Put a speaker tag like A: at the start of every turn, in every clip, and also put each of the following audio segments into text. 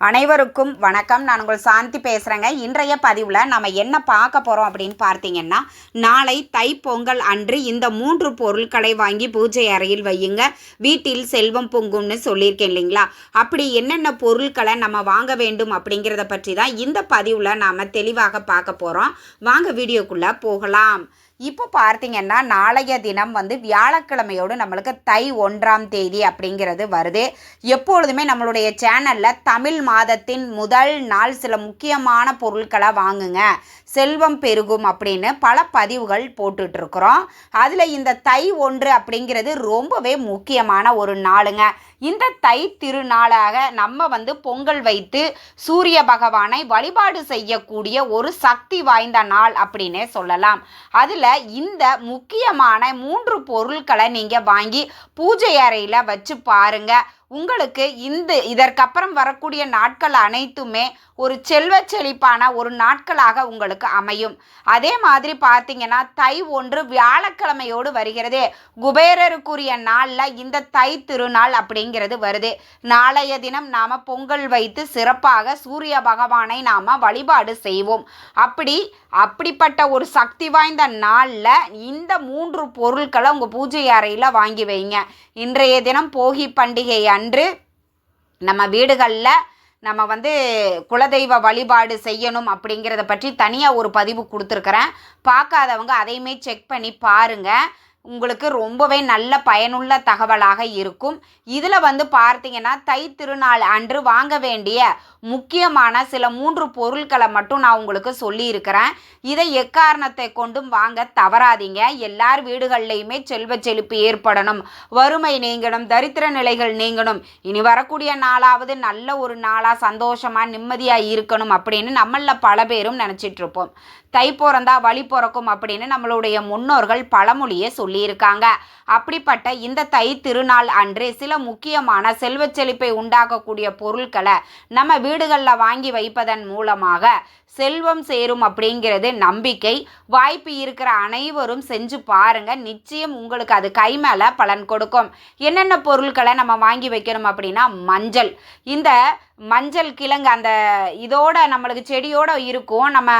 A: அனைவருக்கும் வணக்கம். நான் உங்கள் சாந்தி பேசுகிறேங்க இன்றைய பதிவில் நம்ம என்ன பார்க்க போகிறோம் அப்படின்னு பார்த்தீங்கன்னா நாளை தைப்பொங்கல் அன்று இந்த மூன்று பொருட்களை வாங்கி பூஜை அறையில் வையுங்க. வீட்டில் செல்வம் பொங்கும்னு சொல்லியிருக்கேன் இல்லைங்களா? அப்படி என்னென்ன பொருட்களை நம்ம வாங்க வேண்டும் அப்படிங்கிறத பற்றி தான் இந்த பதிவில் நாம் தெளிவாக பார்க்க போகிறோம் வாங்க வீடியோக்குள்ளே போகலாம். இப்போ பார்த்தீங்கன்னா நாளைய தினம் வந்து வியாழக்கிழமையோடு நம்மளுக்கு தை ஒன்றாம் தேதி அப்படிங்கிறது வருது. எப்பொழுதுமே நம்மளுடைய சேனலில் தமிழ் மாதத்தின் முதல் நாள் சில முக்கியமான பொருட்களை வாங்குங்க. செல்வம் பெருகும் அப்படின்னு பல பதிவுகள் போட்டுட்ருக்குறோம். அதில் இந்த தை ஒன்று அப்படிங்கிறது ரொம்பவே முக்கியமான ஒரு நாளுங்க. இந்த தை திருநாளாக நம்ம வந்து பொங்கல் வைத்து சூரிய பகவானை வழிபாடு செய்யக்கூடிய ஒரு சக்தி வாய்ந்த நாள் அப்படின்னே சொல்லலாம். அதில் இந்த முக்கியமான மூன்று பொருட்களை நீங்கள் வாங்கி பூஜை அறையில் வச்சு பாருங்கள் உங்களுக்கு இந்த இதற்கப்புறம் வரக்கூடிய நாட்கள் அனைத்துமே ஒரு செல்வ செழிப்பான ஒரு நாட்களாக உங்களுக்கு அமையும். அதே மாதிரி பார்த்தீங்கன்னா தை ஒன்று வியாழக்கிழமையோடு வருகிறதே. குபேரருக்குரிய நாளில் இந்த தை திருநாள் அப்படிங்கிறது வருது. நாளைய தினம் நாம் பொங்கல் வைத்து சிறப்பாக சூரிய பகவானை நாம் வழிபாடு செய்வோம். அப்படி அப்படிப்பட்ட ஒரு சக்தி வாய்ந்த நாளில் இந்த மூன்று பொருட்களை உங்கள் பூஜை அறையில் வாங்கி வைங்க. இன்றைய தினம் போகி பண்டிகை அன்று அன்று நம்ம வீடுகளில் நம்ம வந்து குலதெய்வ வழிபாடு செய்யணும் அப்படிங்கிறத பற்றி தனியாக ஒரு பதிவு கொடுத்துருக்குறேன். பார்க்காதவங்க அதையுமே செக் பண்ணி பாருங்கள் உங்களுக்கு ரொம்பவே நல்ல பயனுள்ள தகவலாக இருக்கும். இதில் வந்து பார்த்தீங்கன்னா தை திருநாள் அன்று வாங்க வேண்டிய முக்கியமான சில மூன்று பொருட்களை மட்டும் நான் உங்களுக்கு சொல்லியிருக்கிறேன். இதை எக்காரணத்தை கொண்டும் வாங்க தவறாதீங்க. எல்லார் வீடுகள்லையுமே செல்வ செழிப்பு ஏற்படணும். வறுமை நீங்கணும் தரித்திர நிலைகள் நீங்கணும். இனி வரக்கூடிய நாளாவது நல்ல ஒரு நாளாக சந்தோஷமாக நிம்மதியாக இருக்கணும் அப்படின்னு நம்மளில் பல பேரும் நினச்சிட்ருப்போம் தை பிறந்தா வழி பிறக்கும் அப்படின்னு நம்மளுடைய முன்னோர்கள் பழமொழியே சொல்லியிருக்காங்க. அப்படிப்பட்ட இந்த தை திருநாள் அன்று சில முக்கியமான செல்வச் செழிப்பை உண்டாக்கக்கூடிய பொருட்களை நம்ம வீடுகளில் வாங்கி வைப்பதன் மூலமாக செல்வம் சேரும் அப்படிங்கிறது நம்பிக்கை. வாய்ப்பு இருக்கிற அனைவரும் செஞ்சு பாருங்க. நிச்சயம் உங்களுக்கு அது கை மேலே பலன் கொடுக்கும். என்னென்ன பொருட்களை நம்ம வாங்கி வைக்கணும் அப்படின்னா மஞ்சள். இந்த மஞ்சள் கிழங்கு அந்த இதோட நம்மளுக்கு செடியோட இருக்கும். நம்ம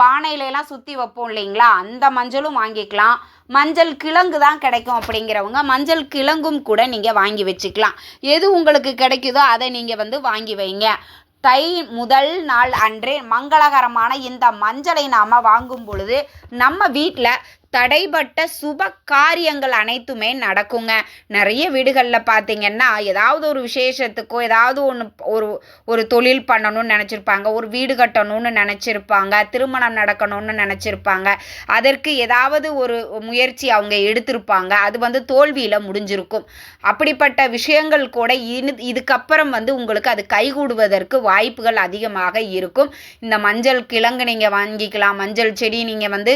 A: பானையிலலாம் சுற்றி வைப்போம் இல்லைங்களா? அந்த மஞ்சளும் வாங்கிக்கலாம். மஞ்சள் கிழங்கு தான் கிடைக்கும் அப்படிங்கிறவங்க மஞ்சள் கிழங்கும் கூட நீங்கள் வாங்கி வச்சுக்கலாம். எது உங்களுக்கு கிடைக்குதோ அதை நீங்கள் வந்து வாங்கி வைங்க. தை முதல் நாள் அன்றே மங்களகரமான இந்த மஞ்சளை நாம் வாங்கும் பொழுது நம்ம வீட்டில் தடைப்பட்ட சுப காரியங்கள் அனைத்துமே நடக்குங்க. நிறைய வீடுகளில் பார்த்தீங்கன்னா ஏதாவது ஒரு விசேஷத்துக்கோ ஏதாவது ஒன்று ஒரு ஒரு தொழில் பண்ணணும்னு நினச்சிருப்பாங்க. ஒரு வீடு கட்டணும்னு நினச்சிருப்பாங்க. திருமணம் நடக்கணும்னு நினச்சிருப்பாங்க. அதற்கு ஏதாவது ஒரு முயற்சி அவங்க எடுத்திருப்பாங்க. அது வந்து தோல்வியில் முடிஞ்சிருக்கும். அப்படிப்பட்ட விஷயங்கள் கூட இனி இதுக்கப்புறம் வந்து உங்களுக்கு அது கைகூடுவதற்கு வாய்ப்புகள் அதிகமாக இருக்கும். இந்த மஞ்சள் கிழங்கு நீங்கள் வாங்கிக்கலாம். மஞ்சள் செடி நீங்கள் வந்து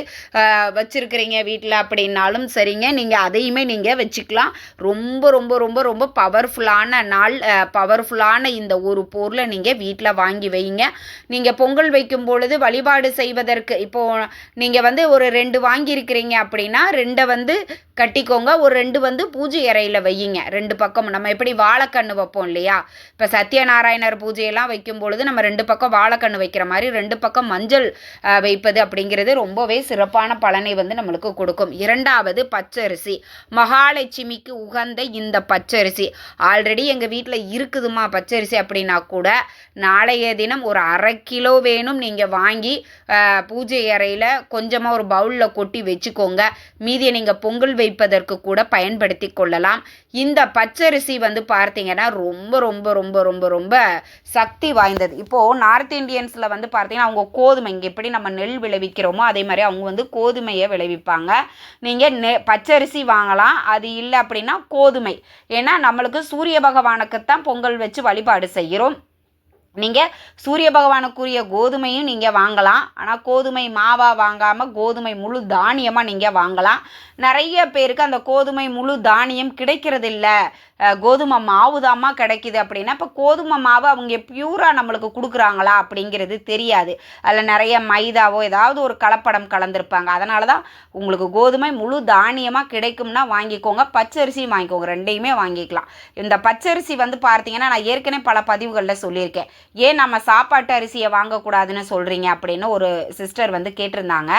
A: வச்சிருக்கிற இருக்கிறீங்க வீட்டில் அப்படின்னாலும் சரிங்க. நீங்கள் அதையுமே நீங்கள் வச்சுக்கலாம். ரொம்ப ரொம்ப ரொம்ப ரொம்ப பவர்ஃபுல்லான நாள் பவர்ஃபுல்லான இந்த ஒரு பொருளை நீங்கள் வீட்டில் வாங்கி வைங்க. நீங்கள் பொங்கல் வைக்கும் பொழுது வழிபாடு செய்வதற்கு இப்போது நீங்கள் வந்து ஒரு ரெண்டு வாங்கியிருக்கிறீங்க அப்படின்னா ரெண்டை வந்து கட்டிக்கோங்க. ஒரு ரெண்டு வந்து பூஜை அறையில் வையுங்க. ரெண்டு பக்கம் நம்ம எப்படி வாழைக்கண்ணு வைப்போம் இல்லையா? இப்போ சத்யநாராயணர் பூஜையெல்லாம் வைக்கும் பொழுது நம்ம ரெண்டு பக்கம் வாழைக்கண்ணு வைக்கிற மாதிரி ரெண்டு பக்கம் மஞ்சள் வைப்பது அப்படிங்கிறது ரொம்பவே சிறப்பான பலனை வந்து நம்மளுக்கு கொடுக்கும். இரண்டாவது பச்சரிசி. மகாலட்சுமிக்கு உகந்த இந்த பச்சரிசி. ஆல்ரெடி எங்கள் வீட்டில் இருக்குதுமா பச்சரிசி அப்படின்னா கூட நாளைய தினம் ஒரு அரை கிலோ வேணும் நீங்கள் வாங்கி பூஜை அறையில் கொஞ்சமாக ஒரு பவுலில் கொட்டி வச்சுக்கோங்க. மீதியை நீங்கள் பொங்கல் வைப்பதற்கு கூட பயன்படுத்தி கொள்ளலாம். இந்த பச்சரிசி வந்து பார்த்தீங்கன்னா ரொம்ப ரொம்ப ரொம்ப ரொம்ப ரொம்ப சக்தி வாய்ந்தது. இப்போது நார்த் இந்தியன்ஸில் வந்து பார்த்தீங்கன்னா அவங்க கோதுமை இங்கே எப்படி நம்ம நெல் விளைவிக்கிறோமோ அதே மாதிரி அவங்க வந்து கோதுமையை விளைவிப்பாங்க நீங்கள் நெ பச்சரிசி வாங்கலாம். அது இல்லை அப்படின்னா கோதுமை. ஏன்னா நம்மளுக்கு சூரிய பகவானுக்கு தான் பொங்கல் வச்சு வழிபாடு செய்கிறோம். நீங்கள் சூரிய பகவானுக்குரிய கோதுமையும் நீங்கள் வாங்கலாம். ஆனால் கோதுமை மாவாக வாங்காமல் கோதுமை முழு தானியமாக நீங்கள் வாங்கலாம். நிறைய பேருக்கு அந்த கோதுமை முழு தானியம் கிடைக்கிறதில்ல. கோதுமை மாவு தாம்மா கிடைக்கிது அப்படின்னா இப்போ கோதுமை மாவு அவங்க பியூராக நம்மளுக்கு கொடுக்குறாங்களா அப்படிங்கிறது தெரியாது. அதில் நிறைய மைதாவோ ஏதாவது ஒரு கலப்படம் கலந்துருப்பாங்க. அதனால தான் உங்களுக்கு கோதுமை முழு தானியமாக கிடைக்கும்னா வாங்கிக்கோங்க. பச்சரிசியும் வாங்கிக்கோங்க. ரெண்டையுமே வாங்கிக்கலாம். இந்த பச்சரிசி வந்து பார்த்தீங்கன்னா நான் ஏற்கனவே பல பதிவுகளில் சொல்லியிருக்கேன். ஏன் நம்ம சாப்பாட்டு அரிசியை வாங்கக்கூடாதுன்னு சொல்கிறீங்க அப்படின்னு ஒரு சிஸ்டர் வந்து கேட்டிருந்தாங்க.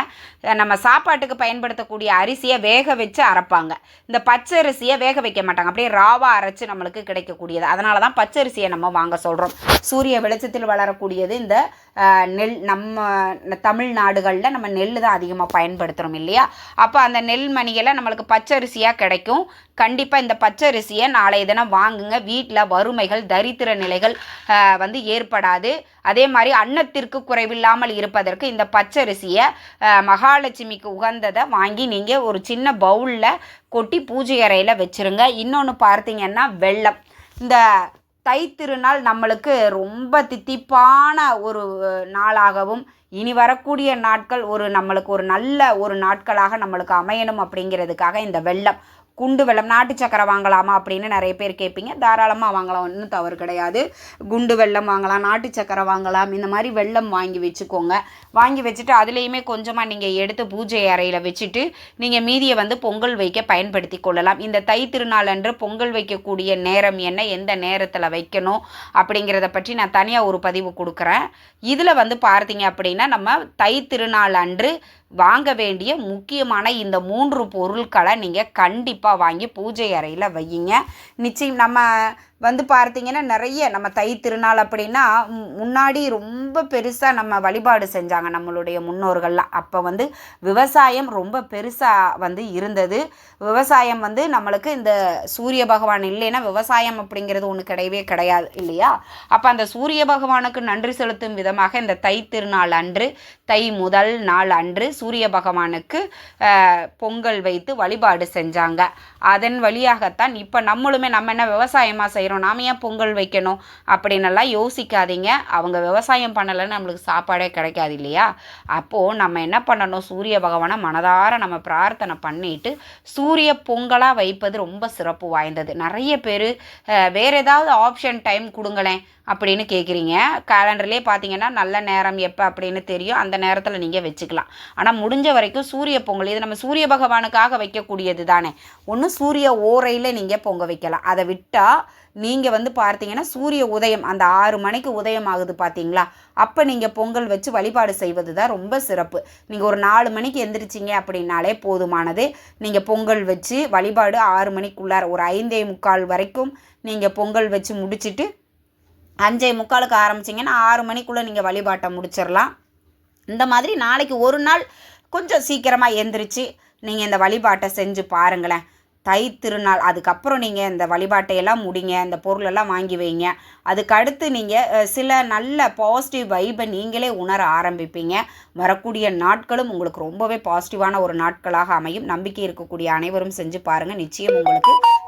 A: நம்ம சாப்பாட்டுக்கு பயன்படுத்தக்கூடிய அரிசியை வேக வச்சு அரைப்பாங்க. இந்த பச்சை அரிசியை வேக வைக்க மாட்டாங்க. அப்படியே ராவாக அரைச்சி நம்மளுக்கு கிடைக்கக்கூடியது. அதனால தான் பச்சரிசியை நம்ம வாங்க சொல்கிறோம் சூரிய வெளிச்சத்தில் வளரக்கூடியது இந்த நெல் நம்ம தமிழ்நாடுகளில் நம்ம நெல் தான் அதிகமாக பயன்படுத்துகிறோம் இல்லையா? அப்போ அந்த நெல் மணிகளை நம்மளுக்கு பச்சரிசியாக கிடைக்கும். கண்டிப்பாக இந்த பச்சரிசியை நாளைய தினம் வாங்குங்க. வீட்டில் வறுமைகள் தரித்திர நிலைகள் வந்து ஏற்படாது. அதே மாதிரி அன்னத்திற்கு குறைவில்லாமல் இருப்பதற்கு இந்த பச்சரிசியை மகாலட்சுமிக்கு உகந்ததை வாங்கி நீங்கள் ஒரு சின்ன பவுலில் கொட்டி பூஜை அறையில் வச்சுருங்க. இன்னொன்று பார்த்தீங்கன்னா வெள்ளம் இந்த தை திருநாள் நம்மளுக்கு ரொம்ப தித்திப்பான ஒரு நாளாகவும் இனி வரக்கூடிய நாட்கள் ஒரு நம்மளுக்கு ஒரு நல்ல ஒரு நாட்களாக நம்மளுக்கு அமையணும் அப்படிங்கிறதுக்காக இந்த வெள்ளம் குண்டு வெள்ளம் நாட்டு சக்கரை வாங்கலாமா அப்படின்னு நிறைய பேர் கேட்பீங்க. தாராளமாக வாங்கலாம் ஒன்றும் தவறு கிடையாது. குண்டு வெள்ளம் வாங்கலாம் நாட்டு சக்கரை வாங்கலாம் இந்த மாதிரி வெள்ளம் வாங்கி வச்சுக்கோங்க. வாங்கி வச்சுட்டு அதுலேயுமே கொஞ்சமாக நீங்கள் எடுத்து பூஜை அறையில் வச்சுட்டு நீங்கள் மீதியை வந்து பொங்கல் வைக்க பயன்படுத்தி கொள்ளலாம். இந்த தை திருநாள் அன்று பொங்கல் வைக்கக்கூடிய நேரம் என்ன எந்த நேரத்தில் வைக்கணும் அப்படிங்கிறத பற்றி நான் தனியாக ஒரு பதிவு கொடுக்குறேன். இதில் வந்து பார்த்தீங்க அப்படின்னா நம்ம தை திருநாள் அன்று வாங்க வேண்டிய முக்கியமான இந்த மூன்று பொருட்களை நீங்கள் கண்டிப்பாக வாங்கி பூஜை அறையில் வையுங்க. நிச்சயம் நம்ம வந்து பார்த்தீங்கன்னா நிறைய நம்ம தை திருநாள் அப்படின்னா முன்னாடி ரொம்ப பெருசாக நம்ம வழிபாடு செஞ்சாங்க நம்மளுடைய முன்னோர்கள்லாம். அப்போ வந்து விவசாயம் ரொம்ப பெருசாக வந்து இருந்தது. விவசாயம் வந்து நம்மளுக்கு இந்த சூரிய பகவான் இல்லைன்னா விவசாயம் அப்படிங்கிறது ஒன்று கிடையவே கிடையாது இல்லையா? அப்போ அந்த சூரிய பகவானுக்கு நன்றி செலுத்தும் விதமாக இந்த தை திருநாள் அன்று தை முதல் நாள் அன்று சூரிய பகவானுக்கு பொங்கல் வைத்து வழிபாடு செஞ்சாங்க. அதன் வழியாகத்தான் இப்போ நம்மளுமே நம்ம என்ன விவசாயமாக செய்கிறோம் நாம ஏன் பொங்கல் வைக்கணும் அப்படின்னெல்லாம் யோசிக்காதீங்க. அவங்க விவசாயம் பண்ணலைன்னு நம்மளுக்கு சாப்பாடே கிடைக்காது இல்லையா? அப்போது நம்ம என்ன பண்ணணும்? சூரிய பகவானை மனதார நம்ம பிரார்த்தனை பண்ணிட்டு சூரிய பொங்கலாக வைப்பது ரொம்ப சிறப்பு வாய்ந்தது. நிறைய பேர் வேறு ஏதாவது ஆப்ஷன் டைம் கொடுங்களேன். அப்படின்னு கேட்குறீங்க கேலண்டர்லேயே பார்த்தீங்கன்னா நல்ல நேரம் எப்போ அப்படின்னு தெரியும். அந்த நேரத்தில் நீங்கள் வச்சுக்கலாம். ஆனால் முடிஞ்ச வரைக்கும் சூரிய பொங்கல் இது நம்ம சூரிய பகவானுக்காக வைக்கக்கூடியது தானே. ஒன்று சூரிய ஓரையில் நீங்கள் பொங்க வைக்கலாம். அதை விட்டால் நீங்கள் வந்து பார்த்தீங்கன்னா சூரிய உதயம் அந்த ஆறு மணிக்கு உதயம் ஆகுது பார்த்தீங்களா அப்போ நீங்கள் பொங்கல் வச்சு வழிபாடு செய்வது தான் ரொம்ப சிறப்பு. நீங்கள் ஒரு நாலு மணிக்கு எந்திரிச்சிங்க அப்படின்னாலே போதுமானது. நீங்கள் பொங்கல் வச்சு வழிபாடு ஆறு மணிக்குள்ளார ஒரு ஐந்தே முக்கால் வரைக்கும் நீங்கள் பொங்கல் வச்சு முடிச்சுட்டு அஞ்சே முக்காலுக்கு ஆரம்பிச்சிங்கன்னா ஆறு மணிக்குள்ளே நீங்கள் வழிபாட்டை முடிச்சிடலாம் இந்த மாதிரி நாளைக்கு ஒரு நாள் கொஞ்சம் சீக்கிரமாக எந்திரிச்சு நீங்கள் இந்த வழிபாட்டை செஞ்சு பாருங்களேன். தை திருநாள் அதுக்கப்புறம் நீங்கள் இந்த வழிபாட்டையெல்லாம் முடிங்க இந்த பொருளெல்லாம் வாங்கி வைங்க. அதுக்கடுத்து நீங்கள் சில நல்ல பாசிட்டிவ் வைபை நீங்களே உணர ஆரம்பிப்பீங்க. வரக்கூடிய நாட்களும் உங்களுக்கு ரொம்பவே பாசிட்டிவான ஒரு நாட்களாக அமையும். நம்பிக்கை இருக்கக்கூடிய அனைவரும் செஞ்சு பாருங்கள் நிச்சயம் உங்களுக்கு